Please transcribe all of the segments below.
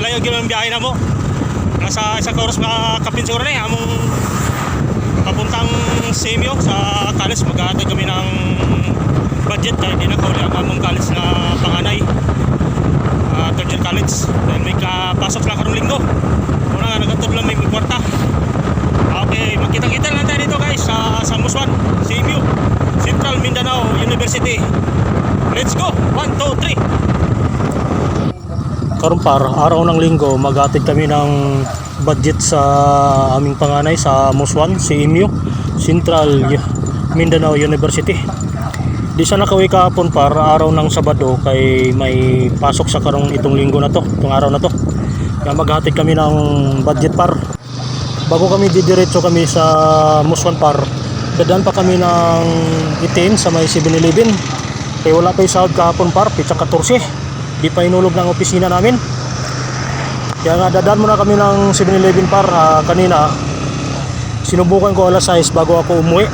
layo ang biyahe na mo. Nasa isa ka oras mga kapin siguro na eh, among papuntang Semyo sa college maghahatid kami ng budget dahil di na kauli ang among college na panganay uh, third year college dahil may kapasok lang karong linggo una nga nagatod lang may kwarta okay magkita-kita lang tayo dito guys sa sa Muswan CMU Central Mindanao University let's go 1, 2, 3 karon par araw ng linggo maghatid kami ng budget sa aming panganay sa Muswan CMU Central Mindanao University Di sa nakaway kahapon par araw ng Sabado kay may pasok sa karong itong linggo na to, itong araw na to. Kaya maghatid kami ng budget par. Bago kami didiretso kami sa Muswan par, dadaan pa kami ng itin sa may 7-Eleven. Kaya wala pa yung sahod kahapon par, pitsa 14. Di pa inulog ng opisina namin. Kaya nga dadaan muna kami ng 7-Eleven par ah, kanina. Sinubukan ko alas 6 bago ako umuwi.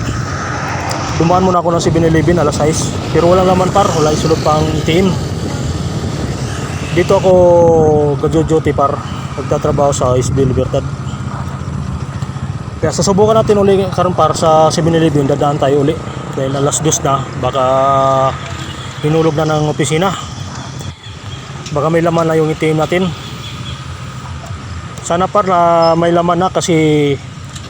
Dumaan muna ako ng 7-Eleven alas 6 pero walang laman par wala isulod pang itiin dito ako gadyo-duty par magtatrabaho sa SB Libertad. Kaya susubukan natin uli karon par sa 7-Eleven dadaan tayo uli. Dahil alas 2 na baka hinulog na ng opisina baka may laman na yung itiin natin sana par na may laman na kasi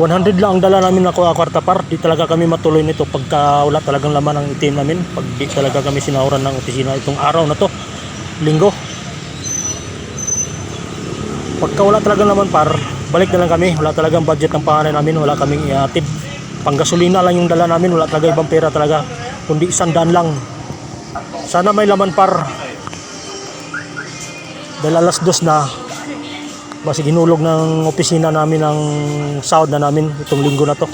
100 lang ang dala namin na kwarta par. Di talaga kami matuloy nito pagka wala talagang laman ang itim namin. Pag di talaga kami sinahuran ng opisina itong araw na to. Linggo. Pagka wala talagang laman par, balik na lang kami. Wala talagang budget ng panganay namin. Wala kaming iatid. Panggasolina lang yung dala namin. Wala talaga ibang pera talaga. Kundi isandaan lang. Sana may laman par. Dahil alas dos na, basi ginulog ng opisina namin ng sahod na namin itong linggo na to.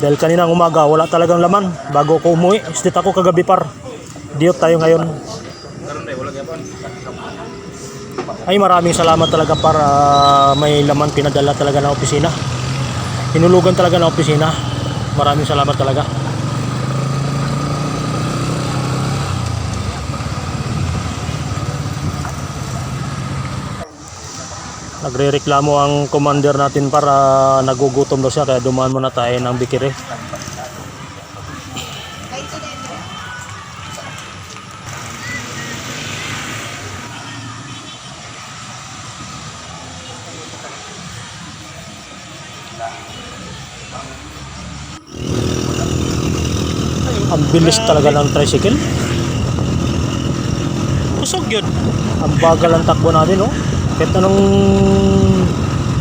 Dahil kaninang umaga wala talagang laman. Bago ako umuwi istit ako kagabi par. Diot tayo ngayon. Ay maraming salamat talaga para may laman pinadala talaga ng opisina. Hinulugan talaga ng opisina. Maraming salamat talaga nagrereklamo ang commander natin para nagugutom daw siya kaya dumaan muna tayo ng bikire ang bilis talaga ng tricycle. Usog yun. Ang bagal ang takbo namin oh kahit anong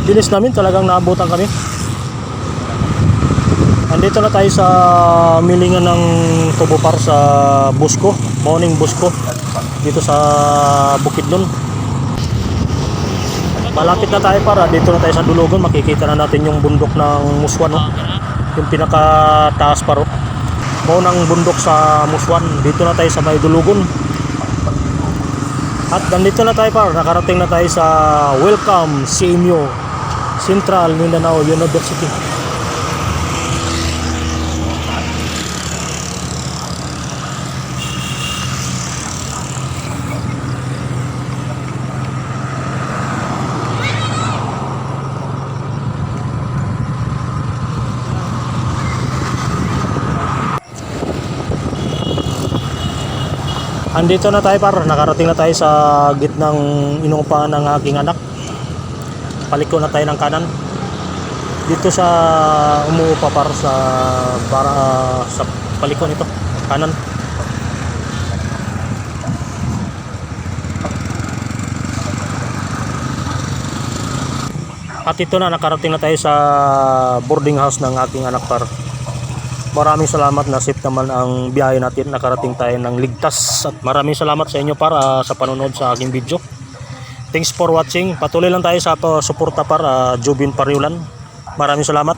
bilis namin talagang naabutan kami. Andito na tayo sa milingan ng Tubopar sa Busco morning Busco dito sa Bukidnon malapit na tayo para dito na tayo sa Dulugon makikita na natin yung bundok ng Muswan no? yung pinakataas paro ng bundok sa Muswan dito na tayo sa may Dulugon at nandito na tayo par, nakarating na tayo sa Welcome CMU Central Mindanao University. Andito na tayo par, nakarating na tayo sa gitnang inuupahan ng aking anak. Paliko na tayo ng kanan. Dito sa umuupa par sa para sa paliko nito, kanan. At ito na nakarating na tayo sa boarding house ng aking anak par. Maraming salamat na safe naman ang biyahe natin. Nakarating tayo ng ligtas. At maraming salamat sa inyo para sa panonood sa aking video. Thanks for watching. Patuloy lang tayo sa suporta para Jubin Pariulan. Maraming salamat.